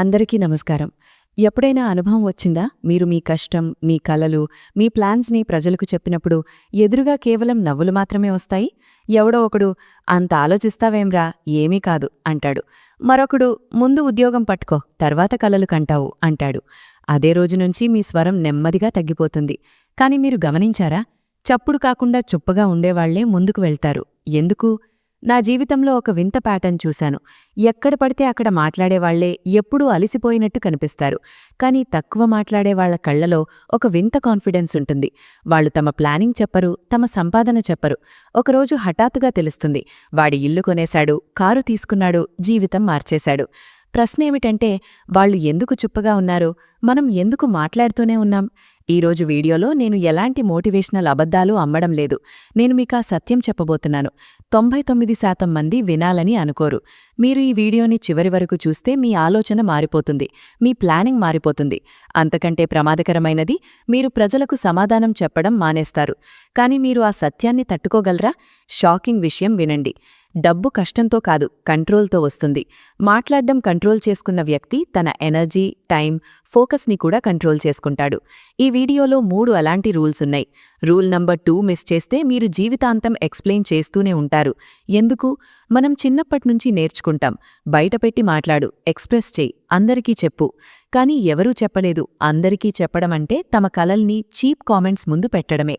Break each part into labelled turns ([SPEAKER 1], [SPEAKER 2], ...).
[SPEAKER 1] అందరికీ నమస్కారం. ఎప్పుడైనా అనుభవం వచ్చిందా? మీరు మీ కష్టం మీ కలలు మీ ప్లాన్స్ని ప్రజలకు చెప్పినప్పుడు ఎదురుగా కేవలం నవ్వులు మాత్రమే వస్తాయి? ఎవడో ఒకడు అంత ఆలోచిస్తావేంరా? ఏమీ కాదు అంటాడు. మరొకడు ముందు ఉద్యోగం పట్టుకో తర్వాత కలలు కంటావు అంటాడు. అదే రోజు నుంచి మీ స్వరం నెమ్మదిగా తగ్గిపోతుంది. కాని మీరు గమనించారా? చప్పుడు కాకుండా చుప్పగా ఉండేవాళ్ళే ముందుకు వెళ్తారు. ఎందుకు? నా జీవితంలో ఒక వింత ప్యాటర్న్ చూశాను. ఎక్కడ పడితే అక్కడ మాట్లాడేవాళ్ళే ఎప్పుడూ అలిసిపోయినట్టు కనిపిస్తారు. కానీ తక్కువ మాట్లాడేవాళ్ళ కళ్ళలో ఒక వింత కాన్ఫిడెన్స్ ఉంటుంది. వాళ్ళు తమ ప్లానింగ్ చెప్పరు తమ సంపాదన చెప్పరు. ఒకరోజు హఠాత్తుగా తెలుస్తుంది వాడి ఇల్లు కొనేశాడు కారు తీసుకున్నాడు జీవితం మార్చేశాడు. ప్రశ్నేమిటంటే వాళ్ళు ఎందుకు చుప్పగా ఉన్నారు? మనం ఎందుకు మాట్లాడుతూనే ఉన్నాం? ఈరోజు వీడియోలో నేను ఎలాంటి మోటివేషనల్ అబద్ధాలు అమ్మడం లేదు. నేను మీకు ఆ సత్యం చెప్పబోతున్నాను. తొంభై తొమ్మిది శాతం మంది వినాలని అనుకోరు. మీరు ఈ వీడియోని చివరి వరకు చూస్తే మీ ఆలోచన మారిపోతుంది. మీ ప్లానింగ్ మారిపోతుంది. అంతకంటే ప్రమాదకరమైనది మీరు ప్రజలకు సమాధానం చెప్పడం మానేస్తారు. కానీ మీరు ఆ సత్యాన్ని తట్టుకోగలరా? షాకింగ్ విషయం వినండి. డబ్బు కష్టంతో కాదు కంట్రోల్తో వస్తుంది. మాట్లాడడం కంట్రోల్ చేసుకున్న వ్యక్తి తన ఎనర్జీ టైం ఫోకస్ని కూడా కంట్రోల్ చేసుకుంటాడు. ఈ వీడియోలో మూడు అలాంటి రూల్స్ ఉన్నాయి. రూల్ నంబర్ టూ మిస్ చేస్తే మీరు జీవితాంతం ఎక్స్ప్లెయిన్ చేస్తూనే ఉంటారు. ఎందుకు? మనం చిన్నప్పటినుంచి నేర్చుకుంటాం. బయటపెట్టి మాట్లాడు ఎక్స్ప్రెస్ చేయి అందరికీ చెప్పు. కానీ ఎవరూ చెప్పలేదు. అందరికీ చెప్పడమంటే తమ కలల్ని చీప్ కామెంట్స్ ముందు పెట్టడమే.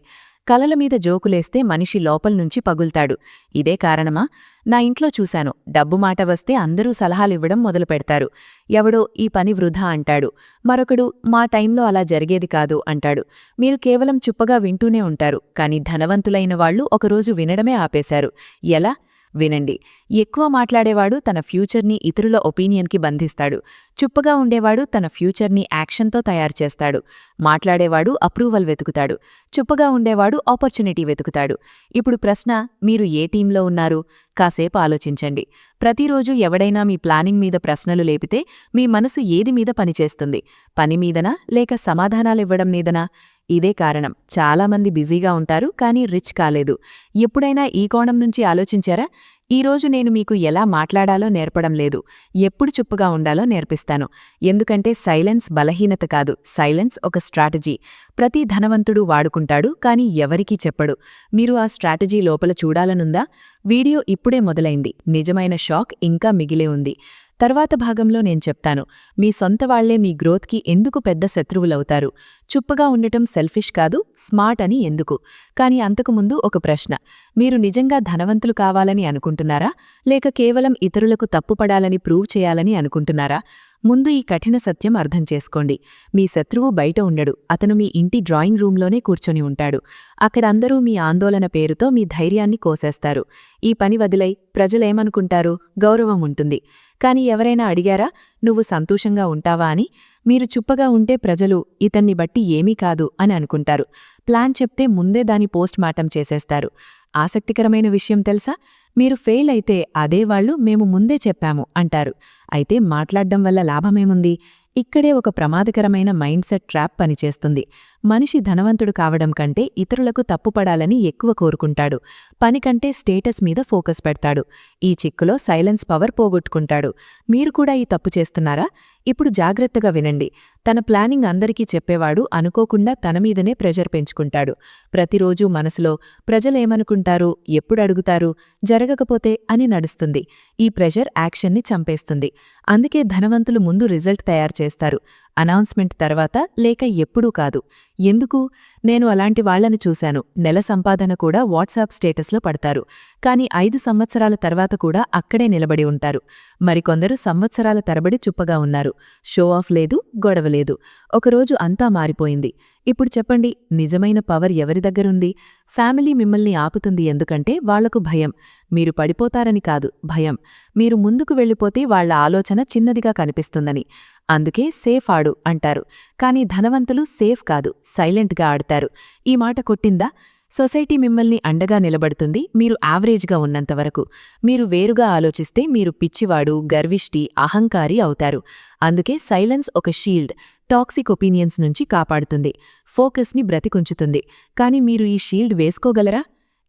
[SPEAKER 1] కలల మీద జోకులేస్తే మనిషి లోపల్నుంచి పగుల్తాడు. ఇదే కారణమా? నా ఇంట్లో చూశాను. డబ్బు మాట వస్తే అందరూ సలహాలివ్వడం మొదలుపెడతారు. ఎవడో ఈ పని వృధా అంటాడు. మరొకడు మా టైంలో అలా జరిగేది కాదు అంటాడు. మీరు కేవలం చుప్పగా వింటూనే ఉంటారు. కాని ధనవంతులైన వాళ్ళు ఒకరోజు వినడమే ఆపేశారు. ఎలా? వినండి. ఎక్కువ మాట్లాడేవాడు తన ఫ్యూచర్ని ఇతరుల ఒపీనియన్కి బంధిస్తాడు. చుప్పగా ఉండేవాడు తన ఫ్యూచర్ని యాక్షన్తో తయారు చేస్తాడు. మాట్లాడేవాడు అప్రూవల్ వెతుకుతాడు. చుప్పగా ఉండేవాడు ఆపర్చునిటీ వెతుకుతాడు. ఇప్పుడు ప్రశ్న మీరు ఏ టీంలో ఉన్నారు? కాసేపు ఆలోచించండి. ప్రతిరోజు ఎవడైనా మీ ప్లానింగ్ మీద ప్రశ్నలు లేపితే మీ మనసు ఏది మీద పనిచేస్తుంది? పని మీదనా? లేక సమాధానాలివ్వడం మీదనా? ఇదే కారణం. చాలామంది బిజీగా ఉంటారు కానీ రిచ్ కాలేదు. ఎప్పుడైనా ఈ కోణం నుంచి ఆలోచించారా? ఈరోజు నేను మీకు ఎలా మాట్లాడాలో నేర్పడం లేదు. ఎప్పుడు చుప్పుగా ఉండాలో నేర్పిస్తాను. ఎందుకంటే సైలెన్స్ బలహీనత కాదు. సైలెన్స్ ఒక స్ట్రాటజీ. ప్రతి ధనవంతుడు వాడుకుంటాడు కానీ ఎవరికీ చెప్పడు. మీరు ఆ స్ట్రాటజీ లోపల చూడాలనుందా? వీడియో ఇప్పుడే మొదలైంది. నిజమైన షాక్ ఇంకా మిగిలే ఉంది. తర్వాత భాగంలో నేను చెప్తాను. మీ సొంత వాళ్ళే మీ గ్రోత్కి ఎందుకు పెద్ద శత్రువులవుతారు? చుప్పగా ఉండటం సెల్ఫిష్ కాదు స్మార్ట్ అని ఎందుకు? కాని అంతకుముందు ఒక ప్రశ్న. మీరు నిజంగా ధనవంతులు కావాలని అనుకుంటున్నారా? లేక కేవలం ఇతరులకు తప్పుపడాలని ప్రూవ్ చేయాలని అనుకుంటున్నారా? ముందు ఈ కఠిన సత్యం అర్థం చేసుకోండి. మీ శత్రువు బయట ఉండడు. అతను మీ ఇంటి డ్రాయింగ్ రూంలోనే కూర్చొని ఉంటాడు. అక్కడందరూ మీ ఆందోళన పేరుతో మీ ధైర్యాన్ని కోసేస్తారు. ఈ పని వదిలై ప్రజలేమనుకుంటారు? గౌరవం ఉంటుంది. కాని ఎవరైనా అడిగారా? నువ్వు సంతోషంగా ఉంటావా? అని. మీరు చుప్పగా ఉంటే ప్రజలు ఇతన్ని బట్టి ఏమీ కాదు అని అనుకుంటారు. ప్లాన్ చెప్తే ముందే దాని పోస్ట్ మార్టం చేసేస్తారు. ఆసక్తికరమైన విషయం తెలుసా? మీరు ఫెయిల్ అయితే అదే వాళ్ళు మేము ముందే చెప్పాము అంటారు. అయితే మాట్లాడడం వల్ల లాభమేముంది? ఇక్కడే ఒక ప్రమాదకరమైన మైండ్ సెట్ ట్రాప్ పనిచేస్తుంది. మనిషి ధనవంతుడు కావడం కంటే ఇతరులకు తప్పుపడాలని ఎక్కువ కోరుకుంటాడు. పని కంటే స్టేటస్ మీద ఫోకస్ పెడతాడు. ఈ చిక్కులో సైలెన్స్ పవర్ పోగొట్టుకుంటాడు. మీరు కూడా ఈ తప్పు చేస్తున్నారా? ఇప్పుడు జాగ్రత్తగా వినండి. తన ప్లానింగ్ అందరికీ చెప్పేవాడు అనుకోకుండా తన మీదనే ప్రెజర్ పెంచుకుంటాడు. ప్రతిరోజూ మనసులో ప్రజలేమనుకుంటారు? ఎప్పుడు అడుగుతారు? జరగకపోతే అని నడుస్తుంది. ఈ ప్రెషర్ యాక్షన్ని చంపేస్తుంది. అందుకే ధనవంతులు ముందు రిజల్ట్ తయారు చేస్తారు. అనౌన్స్మెంట్ తర్వాత లేక ఎప్పుడూ కాదు. ఎందుకు? నేను అలాంటి వాళ్ళను చూశాను. నెల సంపాదన కూడా వాట్సాప్ స్టేటస్లో పడతారు. కాని ఐదు సంవత్సరాల తర్వాత కూడా అక్కడే నిలబడి ఉంటారు. మరికొందరు సంవత్సరాల తరబడి చుప్పగా ఉన్నారు. షో ఆఫ్ లేదు గొడవ లేదు. ఒకరోజు అంతా మారిపోయింది. ఇప్పుడు చెప్పండి నిజమైన పవర్ ఎవరి దగ్గరుంది? ఫ్యామిలీ మిమ్మల్ని ఆపుతుంది ఎందుకంటే వాళ్ళకు భయం. మీరు పడిపోతారని కాదు భయం. మీరు ముందుకు వెళ్ళిపోతే వాళ్ళ ఆలోచన చిన్నదిగా కనిపిస్తుందని. అందుకే సేఫ్ ఆడు అంటారు. కానీ ధనవంతులు సేఫ్ కాదు సైలెంట్గా ఆడతారు. ఈ మాట కొట్టిందా? సొసైటీ మిమ్మల్ని అండగా నిలబడుతుంది మీరు యావరేజ్గా ఉన్నంతవరకు మీరు వేరుగా ఆలోచిస్తే మీరు పిచ్చివాడు గర్విష్టి అహంకారి అవుతారు. అందుకే సైలెన్స్ ఒక షీల్డ్. టాక్సిక్ ఒపీనియన్స్ నుంచి కాపాడుతుంది. ఫోకస్ని బ్రతికుంచుతుంది. కాని మీరు ఈ షీల్డ్ వేసుకోగలరా?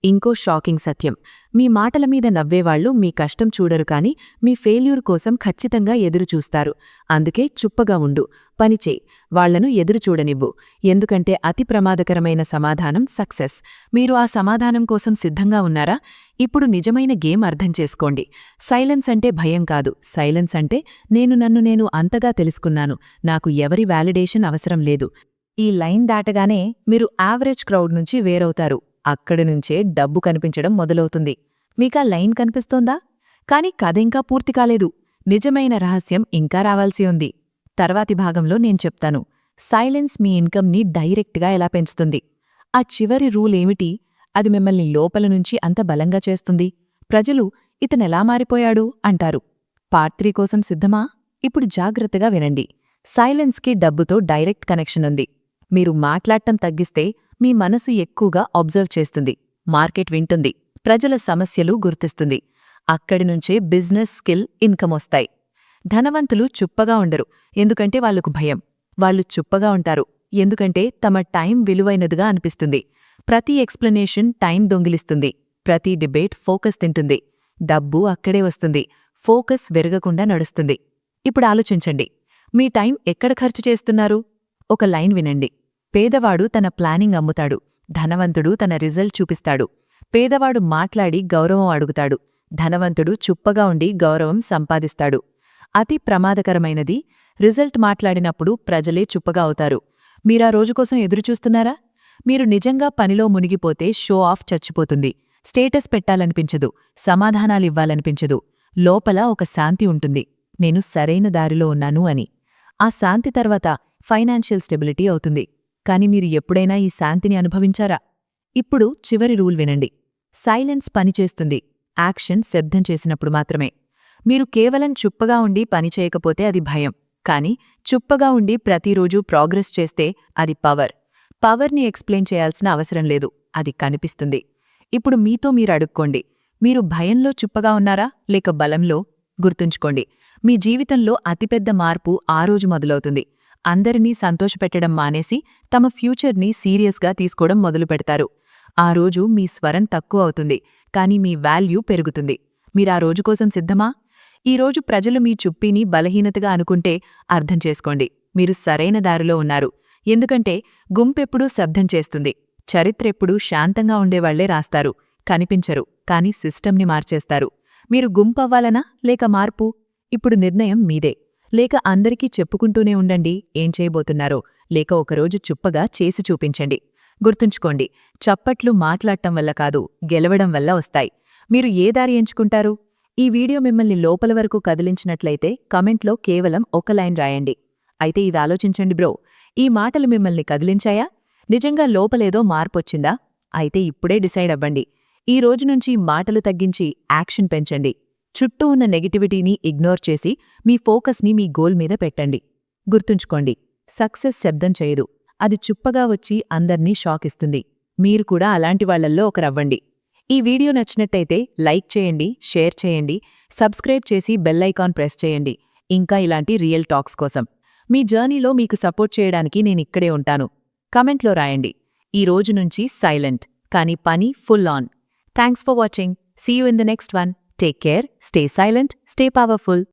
[SPEAKER 1] ఇంకో షాకింగ్ సత్యం. మీ మాటల మీద నవ్వేవాళ్ళు మీ కష్టం చూడరు కాని మీ ఫెయిల్యూర్ కోసం ఖచ్చితంగా ఎదురుచూస్తారు అందుకే చుప్పగా ఉండు. పనిచేయ్ వాళ్ళను ఎదురుచూడనివ్వు ఎందుకంటే అతి ప్రమాదకరమైన సమాధానం సక్సెస్. మీరు ఆ సమాధానం కోసం సిద్ధంగా ఉన్నారా? ఇప్పుడు నిజమైన గేమ్ అర్థం చేసుకోండి. సైలెన్స్ అంటే భయం కాదు. సైలెన్స్ అంటే నేను నన్ను నేను అంతగా తెలుసుకున్నాను. నాకు ఎవరి వ్యాలిడేషన్ అవసరం లేదు. ఈ లైన్ దాటగానే మీరు యావరేజ్ క్రౌడ్ నుంచి వేరవుతారు. అక్కడి నుంచే డబ్బు కనిపించడం మొదలవుతుంది. మీకా లైన్ కనిపిస్తోందా? కాని కథ ఇంకా పూర్తి కాలేదు. నిజమైన రహస్యం ఇంకా రావాల్సి ఉంది. తర్వాతి భాగంలో నేను చెప్తాను. సైలెన్స్ మీ ఇన్కమ్ని డైరెక్ట్గా ఎలా పెంచుతుంది? ఆ చివరి రూల్ ఏమిటి? అది మిమ్మల్ని లోపల నుంచి అంత బలంగా చేస్తుంది. ప్రజలు ఇతనెలా మారిపోయాడు? అంటారు. పార్ట్ త్రీ కోసం సిద్ధమా? ఇప్పుడు జాగ్రత్తగా వినండి. సైలెన్స్కి డబ్బుతో డైరెక్ట్ కనెక్షన్ ఉంది. మీరు మాట్లాడటం తగ్గిస్తే మీ మనసు ఎక్కువగా అబ్జర్వ్ చేస్తుంది మార్కెట్ వింటుంది ప్రజల సమస్యలు గుర్తిస్తుంది. అక్కడి నుంచే బిజినెస్ స్కిల్ ఇన్కమ్ వస్తాయి. ధనవంతులు చుప్పగా ఉండరు ఎందుకంటే వాళ్ళకు భయం. వాళ్ళు చుప్పగా ఉంటారు ఎందుకంటే తమ టైం విలువైనదిగా అనిపిస్తుంది. ప్రతి ఎక్స్ప్లెనేషన్ టైం దొంగిలిస్తుంది ప్రతి డిబేట్ ఫోకస్ తింటుంది. డబ్బు అక్కడే వస్తుంది ఫోకస్ విరగకుండా నడుస్తుంది. ఇప్పుడు ఆలోచించండి మీ టైం ఎక్కడ ఖర్చు చేస్తున్నారు? ఒక లైన్ వినండి. పేదవాడు తన ప్లానింగ్ అమ్ముతాడు. ధనవంతుడు తన రిజల్ట్ చూపిస్తాడు. పేదవాడు మాట్లాడి గౌరవం అడుగుతాడు. ధనవంతుడు చుప్పగా ఉండి గౌరవం సంపాదిస్తాడు. అతి ప్రమాదకరమైనది రిజల్ట్ మాట్లాడినప్పుడు ప్రజలే చుప్పగా అవుతారు. మీరా రోజుకోసం ఎదురుచూస్తున్నారా మీరు నిజంగా పనిలో మునిగిపోతే షో ఆఫ్ చచ్చిపోతుంది. స్టేటస్ పెట్టాలనిపించదు సమాధానాలివ్వాలనిపించదు లోపల ఒక శాంతి ఉంటుంది. నేను సరైన దారిలో ఉన్నాను అని. ఆ శాంతి తర్వాత ఫైనాన్షియల్ స్టెబిలిటీ అవుతుంది. కాని మీరు ఎప్పుడైనా ఈ శాంతిని అనుభవించారా? ఇప్పుడు చివరి రూల్ వినండి. సైలెన్స్ పనిచేస్తుంది యాక్షన్ శబ్దం చేసినప్పుడు మాత్రమే. మీరు కేవలం చుప్పగా ఉండి పనిచేయకపోతే అది భయం. కాని చుప్పగా ఉండి ప్రతిరోజూ ప్రోగ్రెస్ చేస్తే అది పవర్. పవర్ని ఎక్స్ప్లెయిన్ చేయాల్సిన అవసరం లేదు. అది కనిపిస్తుంది. ఇప్పుడు మీతో మీరు అడుక్కోండి. మీరు భయంలో చుప్పగా ఉన్నారా? లేక బలంలో? గుర్తుంచుకోండి. మీ జీవితంలో అతిపెద్ద మార్పు ఆ రోజు మొదలవుతుంది. అందరినీ సంతోషపెట్టడం మానేసి తమ ఫ్యూచర్ని సీరియస్గా తీసుకోవడం మొదలుపెడతారు ఆ రోజు మీ స్వరం తక్కువ అవుతుంది కానీ మీ వాల్యూ పెరుగుతుంది. మీరా రోజు కోసం సిద్ధమా? ఈరోజు ప్రజలు మీ చుప్పిని బలహీనతగా అనుకుంటే అర్థం చేసుకోండి. మీరు సరైన దారిలో ఉన్నారు. ఎందుకంటే గుంపెప్పుడూ శబ్దం చేస్తుంది. చరిత్రెప్పుడూ శాంతంగా ఉండేవాళ్ళే రాస్తారు. కనిపించరు కాని సిస్టమ్ని మార్చేస్తారు. మీరు గుంపవ్వాలనా లేక మార్పు? ఇప్పుడు నిర్ణయం మీదే. లేక అందరికీ చెప్పుకుంటూనే ఉండండి ఏం చేయబోతున్నారో? లేక ఒకరోజు చుప్పగా చేసి చూపించండి. గుర్తుంచుకోండి చప్పట్లు మాట్లాడటం వల్ల కాదు గెలవడం వల్ల వస్తాయి. మీరు ఏ దారి ఎంచుకుంటారు? ఈ వీడియో మిమ్మల్ని లోపల వరకు కదిలించినట్లయితే కమెంట్లో కేవలం ఒక లైన్ రాయండి. అయితే ఇది ఆలోచించండి బ్రో ఈ మాటలు మిమ్మల్ని కదిలించాయా? నిజంగా లోపలేదో మార్పొచ్చిందా? అయితే ఇప్పుడే డిసైడ్ అవ్వండి. ఈ రోజు నుంచి మాటలు తగ్గించి యాక్షన్ పెంచండి. చుట్టూ ఉన్న నెగటివిటీని ఇగ్నోర్ చేసి మీ ఫోకస్ని మీ గోల్ మీద పెట్టండి. గుర్తుంచుకోండి సక్సెస్ శబ్దం చేయదు. అది చుప్పగా వచ్చి అందర్నీ షాక్ ఇస్తుంది. మీరు కూడా అలాంటి వాళ్ళల్లో ఒకరవ్వండి. ఈ వీడియో నచ్చినట్టయితే లైక్ చేయండి షేర్ చేయండి సబ్స్క్రైబ్ చేసి బెల్ ఐకాన్ ప్రెస్ చేయండి. ఇంకా ఇలాంటి రియల్ టాక్స్ కోసం. మీ జర్నీలో మీకు సపోర్ట్ చేయడానికి నేనిక్కడే ఉంటాను. కమెంట్లో రాయండి. ఈ రోజు నుంచి సైలెంట్ కానీ పని full on. Thanks for watching. See you in the next one. Take care, stay silent, stay powerful.